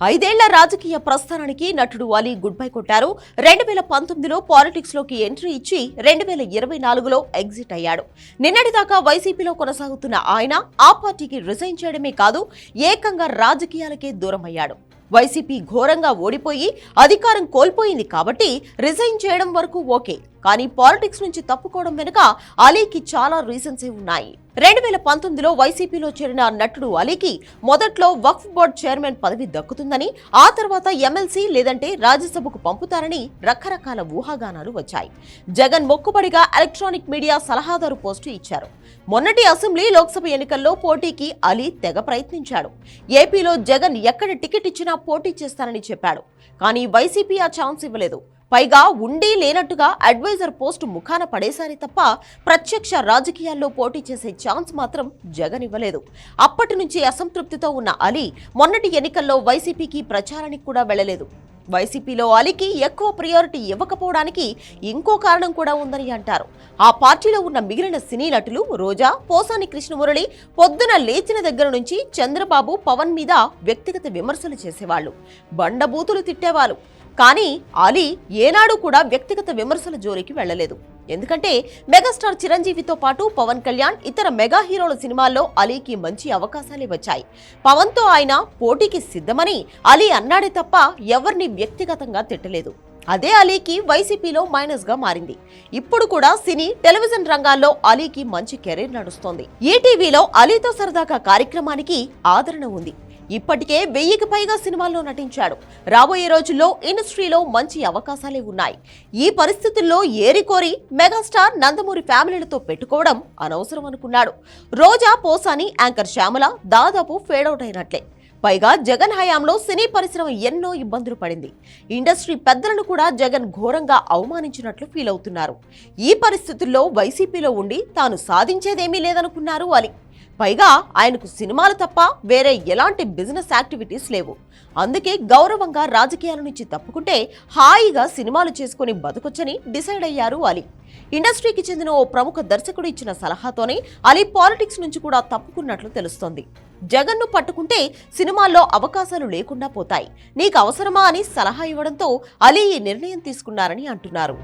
ఐదేళ్ళ రాజకీయ ప్రస్థానానికి నటుడు అలీ గుడ్ బై కొట్టారు. రెండు వేల పంతొమ్మిదిలో పాలిటిక్స్లోకి ఎంట్రీ ఇచ్చి రెండు వేల ఇరవై నాలుగులో ఎగ్జిట్ అయ్యాడు. నిన్నటిదాకా వైసీపీలో కొనసాగుతున్న ఆయన ఆ పార్టీకి రిజైన్ చేయడమే కాదు ఏకంగా రాజకీయాలకే దూరమయ్యాడు వైసీపీ ఘోరంగా ఓడిపోయి అధికారం కోల్పోయింది కాబట్టి రిజైన్ చేయడం వరకు ఓకే. కానీ పాలిటిక్స్ నుంచి తప్పుకోవడం వెనుక అలీకి చాలా రీజన్సే ఉన్నాయి. రెండు వేల పంతొమ్మిదిలో వైసీపీలో చేరిన నటుడు అలీకి మొదట్లో వక్ఫ్ బోర్డ్ చైర్మన్ పదవి దక్కుతుందని ఆ తర్వాత ఎమ్మెల్సీ లేదంటే రాజ్యసభకు పంపుతారని రకరకాల ఊహాగానాలు వచ్చాయి. జగన్ మొక్కుబడిగా ఎలక్ట్రానిక్ మీడియా సలహాదారు పోస్టు ఇచ్చారు. మొన్నటి అసెంబ్లీ లోక్సభ ఎన్నికల్లో పోటీకి అలీ తెగ ప్రయత్నించాడు. ఏపీలో జగన్ ఎక్కడ టికెట్ ఇచ్చినా పోటీ చేస్తానని చెప్పాడు. కానీ వైసీపీ ఆ ఛాన్స్ ఇవ్వలేదు. పైగా ఉండి లేనట్టుగా అడ్వైజర్ పోస్టు ముఖాన పడేశారే తప్ప ప్రత్యక్ష రాజకీయాల్లో పోటీ చేసే ఛాన్స్ మాత్రం జగన్ ఇవ్వలేదు. అప్పటి నుంచి అసంతృప్తితో ఉన్న అలీ మొన్నటి ఎన్నికల్లో వైసీపీకి ప్రచారానికి కూడా వెళ్ళలేదు వైసీపీలో అలీకి ఎక్కువ ప్రియారిటీ ఇవ్వకపోవడానికి ఇంకో కారణం కూడా ఉందని అంటారు. ఆ పార్టీలో ఉన్న మిగిలిన సినీ నటులు రోజా పోసాని కృష్ణమురళి పొద్దున లేచిన దగ్గర నుంచి చంద్రబాబు పవన్ మీద వ్యక్తిగత విమర్శలు చేసేవాళ్ళు. బండబూతులు తిట్టేవాళ్ళు. కానీ అలీ ఏనాడు కూడా వ్యక్తిగత విమర్శల జోలికి వెళ్ళలేదు ఎందుకంటే మెగాస్టార్ చిరంజీవితో పాటు పవన్ కళ్యాణ్ ఇతర మెగా హీరోల సినిమాల్లో అలీకి మంచి అవకాశాలే వచ్చాయి. పవన్తో ఆయన పోటీకి సిద్ధమని అలీ అన్నాడే తప్ప ఎవరిని వ్యక్తిగతంగా తిట్టలేదు. అదే అలీకి వైసీపీలో మైనస్గా మారింది. ఇప్పుడు కూడా సినీ టెలివిజన్ రంగాల్లో అలీకి మంచి కెరీర్ నడుస్తోంది. ఈటీవీలో అలీతో సరదాగా కార్యక్రమానికి ఆదరణ ఉంది. ఇప్పటికే వెయ్యికి పైగా సినిమాల్లో నటించాడు. రాబోయే రోజుల్లో ఇండస్ట్రీలో మంచి అవకాశాలే ఉన్నాయి. ఈ పరిస్థితుల్లో ఏరికోరి మెగాస్టార్ నందమూరి ఫ్యామిలీలతో పెట్టుకోవడం అనవసరం అనుకున్నాడు. రోజా పోసాని యాంకర్ శ్యామల దాదాపు ఫేడౌట్ అయినట్లే. పైగా జగన్ హయాంలో సినీ పరిశ్రమ ఎన్నో ఇబ్బందులు పడింది. ఇండస్ట్రీ పెద్దలను కూడా జగన్ ఘోరంగా అవమానించినట్లు ఫీల్ అవుతున్నారు. ఈ పరిస్థితుల్లో వైసీపీలో ఉండి తాను సాధించేదేమీ లేదనుకున్నారు అలీ పైగా ఆయనకు సినిమాలు తప్ప వేరే ఎలాంటి బిజినెస్ యాక్టివిటీస్ లేవు. అందుకే గౌరవంగా రాజకీయాల నుంచి తప్పుకుంటే హాయిగా సినిమాలు చేసుకుని బతకొచ్చని డిసైడ్ అయ్యారు అలీ. ఇండస్ట్రీకి చెందిన ఓ ప్రముఖ దర్శకుడు ఇచ్చిన సలహాతోనే అలీ పాలిటిక్స్ నుంచి కూడా తప్పుకున్నట్లు తెలుస్తోంది. జగన్ను పట్టుకుంటే సినిమాల్లో అవకాశాలు లేకుండా పోతాయి. నీకు అవసరమా అని సలహా ఇవ్వడంతో అలీ ఈ నిర్ణయం తీసుకున్నారని అంటున్నారు.